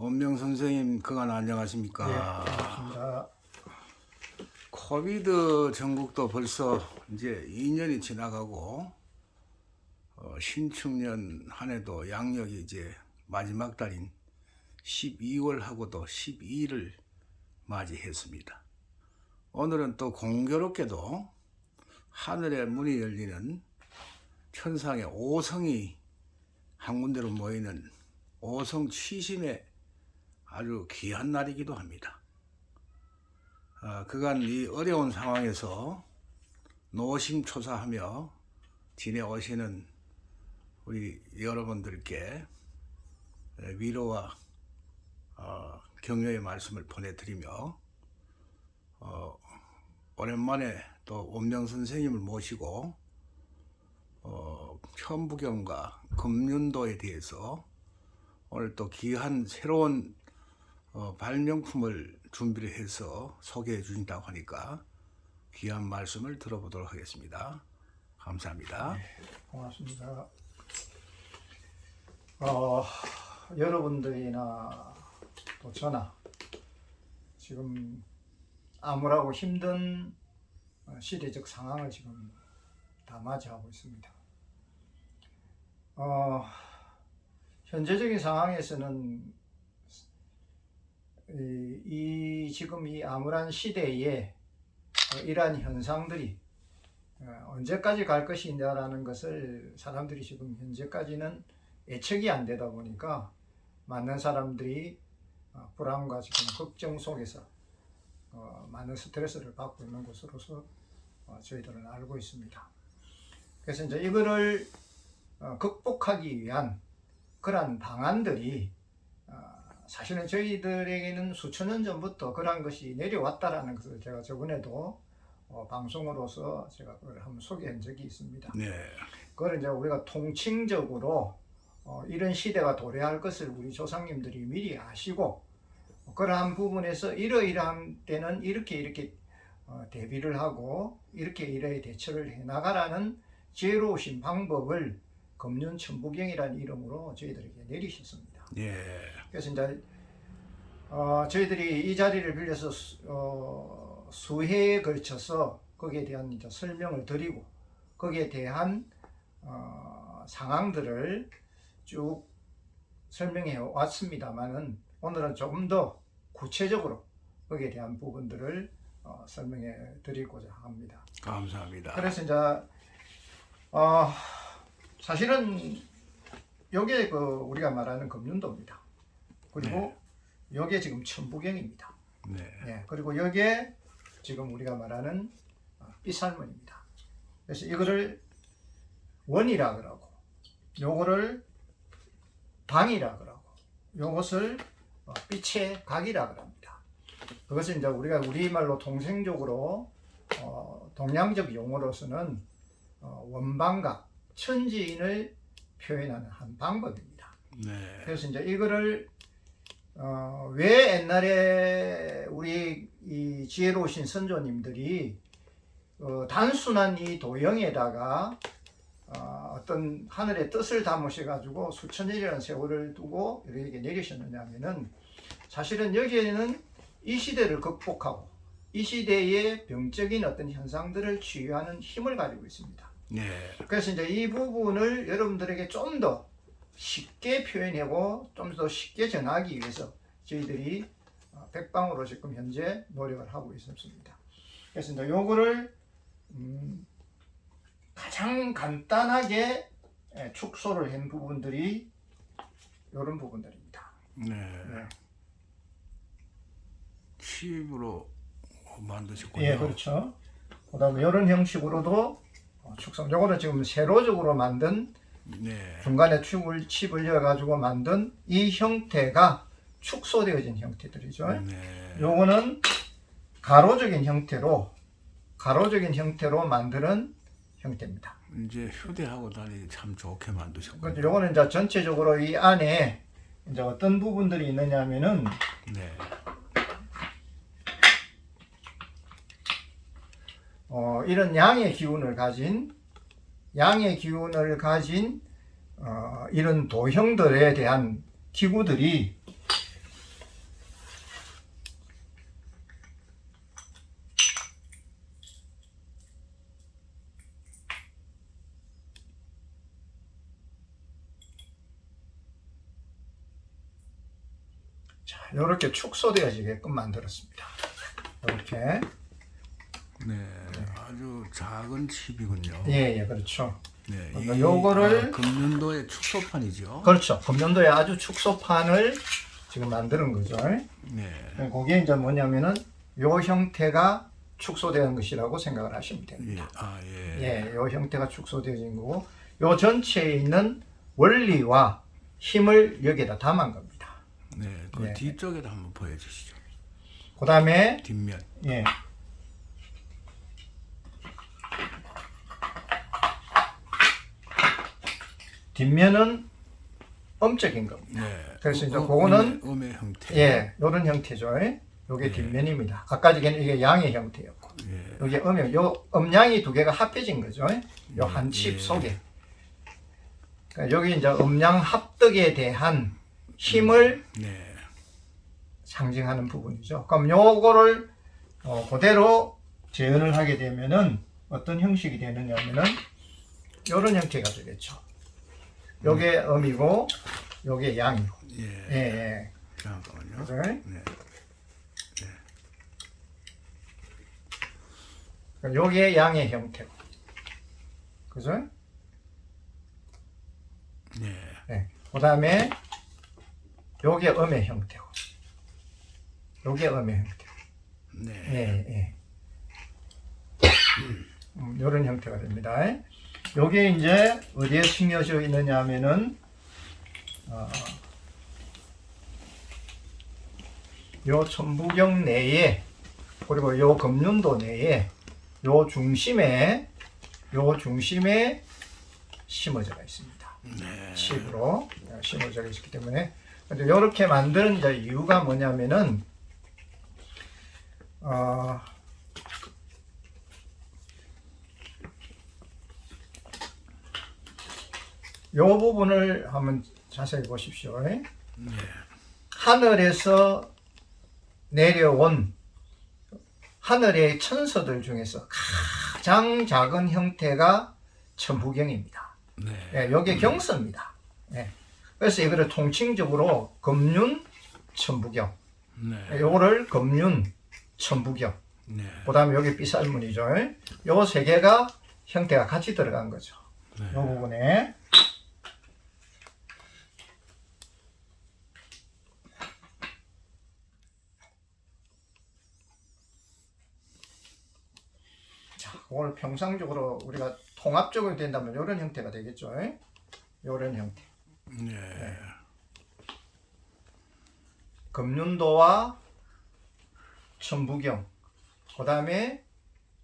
원명 선생님 그간 안녕하십니까? 예, 반갑습니다. 코비드 전국도 벌써 이제 2년이 지나가고 어, 신축년 한 해도 양력이 이제 마지막 달인 12월하고도 12일을 맞이했습니다. 오늘은 또 공교롭게도 하늘의 문이 열리는 천상의 오성이 한 군데로 모이는 오성 취심의 아주 귀한 날이기도 합니다. 아, 그간 이 어려운 상황에서 노심초사하며 지내오시는 우리 여러분들께 위로와 어, 격려의 말씀을 보내드리며 어, 오랜만에 또 원명 선생님을 모시고 어, 현부경과 금륜도에 대해서 오늘 또 귀한 새로운 어, 발명품을 준비를 해서 소개해 주신다고 하니까 귀한 말씀을 들어보도록 하겠습니다. 감사합니다. 고맙습니다. 어, 여러분들이나 또 저나 지금 암울하고 힘든 어, 시대적 상황을 지금 다 맞이하고 있습니다. 어, 현재적인 상황에서는 이, 이 지금 이 암울한 시대에 어, 이러한 현상들이 어, 언제까지 갈 것이냐라는 것을 사람들이 지금 현재까지는 예측이 안 되다 보니까 많은 사람들이 어, 불안과 지금 걱정 속에서 어, 많은 스트레스를 받고 있는 것으로서 어, 저희들은 알고 있습니다. 그래서 이제 이거를 어, 극복하기 위한 그러한 방안들이 어, 사실은 저희들에게는 수천 년 전부터 그러한 것이 내려왔다라는 것을 제가 저번에도 어, 방송으로서 제가 그걸 한번 소개한 적이 있습니다. 네, 그걸 이제 우리가 통칭적으로 어, 이런 시대가 도래할 것을 우리 조상님들이 미리 아시고 어, 그러한 부분에서 이러이러한 때는 이렇게 이렇게 어, 대비를 하고 이렇게 이러한 대처를 해나가라는 지혜로우신 방법을 금륜 천부경이라는 이름으로 저희들에게 내리셨습니다. 예, 그래서 이제 어, 저희들이 이 자리를 빌려서 수, 어, 수회에 걸쳐서 거기에 대한 이제 설명을 드리고 거기에 대한 어, 상황들을 쭉 설명해 왔습니다만은 오늘은 조금 더 구체적으로 거기에 대한 부분들을 어, 설명해 드리고자 합니다. 감사합니다. 그래서 이제 어, 사실은 요게 그 우리가 말하는 금륜도입니다. 그리고 요게 지금 천부경입니다. 네, 예, 그리고 여기에 지금 우리가 말하는 어, 삐살문입니다. 그래서 이거를 원이라 그러고, 요거를 방이라 그러고, 요것을 어, 삐체 각이라 그럽니다. 그것은 이제 우리가 우리말로 통생적으로 어, 동양적 용어로서는 어, 원방각, 천지인을 표현하는 한 방법입니다. 네, 그래서 이제 이거를 어, 왜 옛날에 우리 이 지혜로우신 선조님들이 어, 단순한 이 도형에다가 어, 어떤 하늘의 뜻을 담으셔 가지고 수천 년이라는 세월을 두고 이렇게 내리셨느냐면은 사실은 여기에는 이 시대를 극복하고 이 시대의 병적인 어떤 현상들을 치유하는 힘을 가지고 있습니다. 네, 그래서 이제 이 부분을 여러분들에게 좀 더 쉽게 표현하고 좀 더 쉽게 전하기 위해서 저희들이 어, 백방으로 지금 현재 노력을 하고 있습니다. 그래서 이제 요거를 음, 가장 간단하게 예, 축소를 한 부분들이 이런 부분들입니다. 네. 네. 칩으로 만드셨군요. 예, 그렇죠. 그다음에 이런 형식으로도 어, 축소. 요거는 지금 세로적으로 만든 네, 중간에 축을 칩을 넣어가지고 만든 이 형태가 축소되어진 형태들이죠. 네, 요거는 가로적인 형태로 가로적인 형태로 만드는 형태입니다. 이제 휴대하고 다니기 참 좋게 만드셨군요. 그래서 요거는 이제 전체적으로 이 안에 이제 어떤 부분들이 있느냐면은 네, 어, 이런 양의 기운을 가진 양의 기운을 가진 어, 이런 도형들에 대한 기구들이 자, 이렇게 축소되어지게끔 만들었습니다. 이렇게. 네. 아주 작은 칩이군요. 예, 예, 그렇죠. 네, 그러니까 이- 요거를- 아, 금년도의 축소판이죠. 그렇죠. 금년도에 아주 축소판을 지금 만드는 거죠. 네, 그게 이제 뭐냐면은 요 형태가 축소되는 것이라고 생각을 하시면 됩니다. 예, 아 예, 예, 요 형태가 축소되어진 거고 요 전체에 있는 원리와 힘을 여기에다 담은 겁니다. 네, 그 네. 뒤쪽에도 한번 보여주시죠. 그 다음에 뒷면. 예. 뒷면은 엄적인 겁니다. 네. 그래서 이제 음, 그거는- 음의, 음의 형태. 예, 요런 형태죠. 요게 예. 뒷면입니다. 아까 전에는 이게 양의 형태였고, 예, 여기 음이, 요 음양이 두 개가 합해진 거죠. 요한 예. 칩 속에. 그러니까 여기 이제 음양 합덕에 대한 힘을 네, 상징하는 부분이죠. 그럼 요거를 어, 그대로 재현을 하게 되면은 어떤 형식이 되느냐면은 요런 형태가 되겠죠. 요게 음이고 요게 양이고. 예, 예, 예. 잠깐만요. 그죠? 네, 그러니까 요게 양의 형태고. 그죠? 네, 그 다음에 요게 음의 형태고. 요게 음의 형태고. 네, 예, 예. 음, 요런 형태가 됩니다. 요게 이제 어디에 숨겨져 있느냐 하면은, 어, 요 천부경 내에, 그리고 요 금륜도 내에, 요 중심에, 요 중심에 심어져 있습니다. 네, 칩으로 심어져 있기 때문에 근데 이렇게 만드는 이제 이유가 뭐냐면은 어, 요 부분을 한번 자세히 보십시오. 네, 하늘에서 내려온 하늘의 천서들 중에서 가장 작은 형태가 천부경입니다. 네, 예, 여기 경서입니다. 예. 그래서 이거를 통칭적으로 금륜 천부경. 예, 네, 요거를 금륜 천부경. 네, 그 다음에 여기 삐살문이죠. 요 세 개가 형태가 같이 들어간 거죠. 네. 요 부분에 오늘 평상적으로 우리가 통합적으로 된다면 이런 형태가 되겠죠. 이런 형태. 네, 금륜도와 천부경, 그 다음에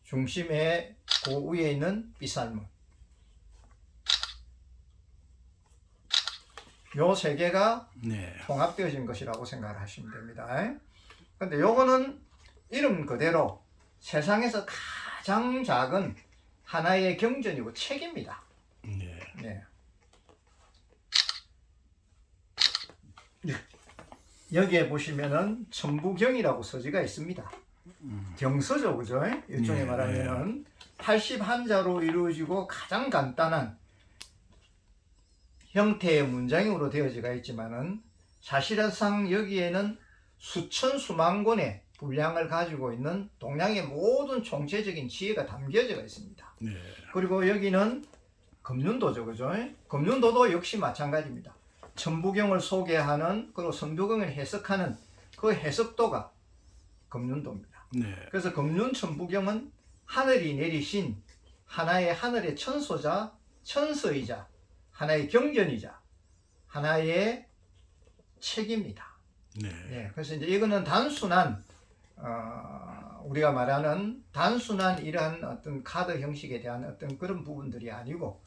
중심에 그 위에 있는 삐살문. 요세 개가 네, 통합되어진 것이라고 생각을 하시면 됩니다. 근데 요거는 이름 그대로 세상에서 가장 작은 하나의 경전이고 책입니다. 네, 네. 여기에 보시면은 천부경이라고 서지가 있습니다. 경서죠, 그죠? 일종의 네, 말하면은 81자로 이루어지고 가장 간단한 형태의 문장으로 되어지가 있지만은 사실상 여기에는 수천 수만 권의 분량을 가지고 있는 동양의 모든 총체적인 지혜가 담겨져 있습니다. 네, 그리고 여기는 금륜도죠, 그죠? 금륜도도 역시 마찬가지입니다. 천부경을 소개하는 그리고 선부경을 해석하는 그 해석도가 금륜도입니다. 네, 그래서 금륜 천부경은 하늘이 내리신 하나의 하늘의 천소자, 천서이자 하나의 경전이자 하나의 책입니다. 네, 예, 그래서 이제 이거는 단순한 어, 우리가 말하는 단순한 이러한 어떤 카드 형식에 대한 어떤 그런 부분들이 아니고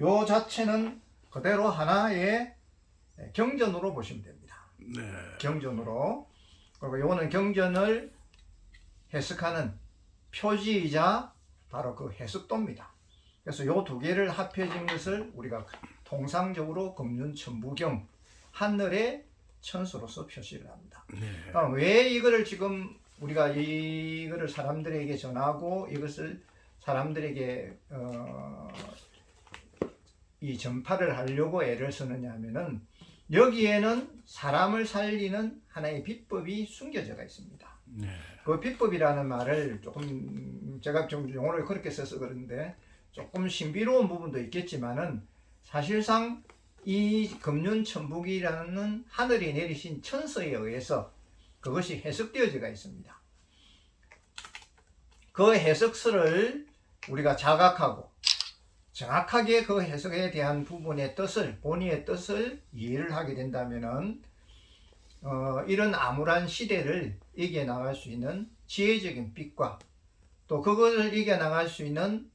요 자체는 그대로 하나의 경전으로 보시면 됩니다. 네, 경전으로 그리고 요거는 경전을 해석하는 표지이자 바로 그 해석도입니다. 그래서 요 두 개를 합해진 것을 우리가 통상적으로 금륜천부경 하늘의 천수로서 표시를 합니다. 네, 그럼 왜 이거를 지금 우리가 이거를 사람들에게 전하고 이것을 사람들에게 어, 이 전파를 하려고 애를 쓰느냐 하면은 여기에는 사람을 살리는 하나의 비법이 숨겨져가 있습니다. 네. 그 비법이라는 말을 조금 제가 좀 용어를 그렇게 써서 그런데 조금 신비로운 부분도 있겠지만은 사실상 이 금륜천북이라는 하늘이 내리신 천서에 의해서 그것이 해석되어져가 있습니다. 그 해석서를 우리가 자각하고 정확하게 그 해석에 대한 부분의 뜻을 본의의 뜻을 이해를 하게 된다면은 어, 이런 암울한 시대를 이겨 나갈 수 있는 지혜적인 빛과 또 그것을 이겨 나갈 수 있는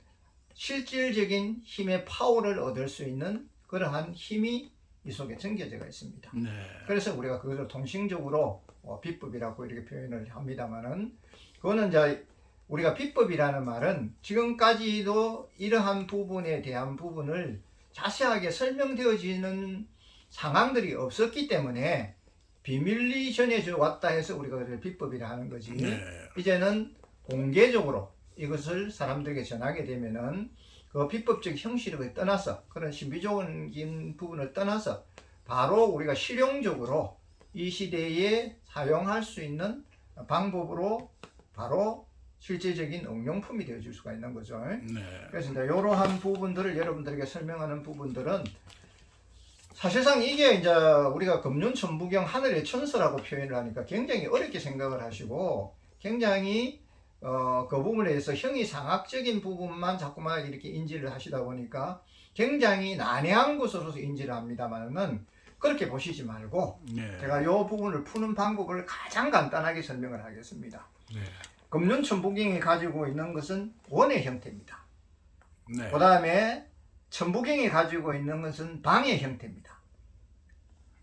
실질적인 힘의 파워를 얻을 수 있는 그러한 힘이 이 속에 전겨져 있습니다. 네. 그래서 우리가 그것을 통칭적으로 어, 비법이라고 이렇게 표현을 합니다만은 그거는 이제 우리가 비법이라는 말은 지금까지도 이러한 부분에 대한 부분을 자세하게 설명되어지는 상황들이 없었기 때문에 비밀리 전해져 왔다 해서 우리가 그걸 비법이라 하는 거지. 네. 이제는 공개적으로 이것을 사람들에게 전하게 되면은 그 비법적 형식을 떠나서 그런 신비적인 부분을 떠나서 바로 우리가 실용적으로 이 시대에 사용할 수 있는 방법으로 바로 실제적인 응용품이 되어줄 수가 있는 거죠. 네. 그래서 이제 이러한 부분들을 여러분들에게 설명하는 부분들은 사실상 이게 이제 우리가 금륜 천부경 하늘의 천서라고 표현을 하니까 굉장히 어렵게 생각을 하시고 굉장히 어, 그 부분에 대해서 형이상학적인 부분만 자꾸만 이렇게 인지를 하시다 보니까 굉장히 난해한 것으로서 인지를 합니다만은 그렇게 보시지 말고 네. 제가 이 부분을 푸는 방법을 가장 간단하게 설명을 하겠습니다. 네. 금륜 천부경이 가지고 있는 것은 원의 형태입니다. 네. 그 다음에 천부경이 가지고 있는 것은 방의 형태입니다.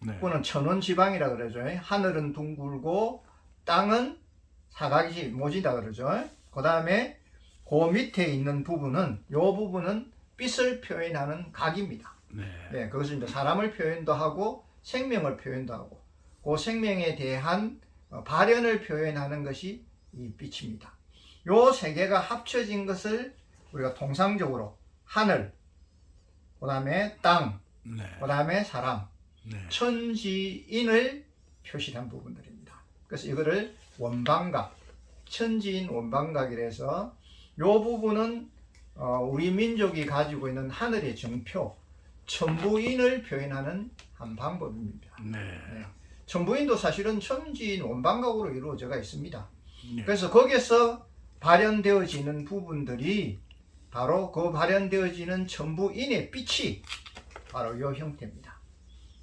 네. 그거는 천원지방이라 그러죠. 하늘은 둥글고 땅은 사각이 모지다 그러죠. 그 다음에 그 밑에 있는 부분은 요 부분은 빛을 표현하는 각입니다. 네. 네, 그것은 이제 사람을 표현도 하고 생명을 표현도 하고 그 생명에 대한 어, 발현을 표현하는 것이 이 빛입니다. 요 세 개가 합쳐진 것을 우리가 통상적으로 하늘, 그 다음에 땅, 네. 그 다음에 사람, 네. 천지인을 표시한 부분들입니다. 그래서 이거를 원방각, 천지인 원방각이라서 요 부분은 어, 우리 민족이 가지고 있는 하늘의 정표, 천부인을 표현하는 한 방법입니다. 네. 천부인도 사실은 천지인 원방각으로 이루어져가 있습니다. 네. 그래서 거기서 발현되어지는 부분들이 바로 그 발현되어지는 천부인의 빛이 바로 이 형태입니다.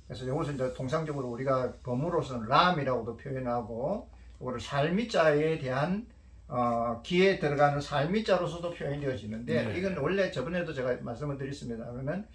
그래서 이것은 이제 통상적으로 우리가 범으로서는 람이라고도 표현하고 이거를 살미자에 대한 어, 기에 들어가는 살미자로서도 표현되어지는데 네. 이건 원래 저번에도 제가 말씀을 드렸습니다. 그러면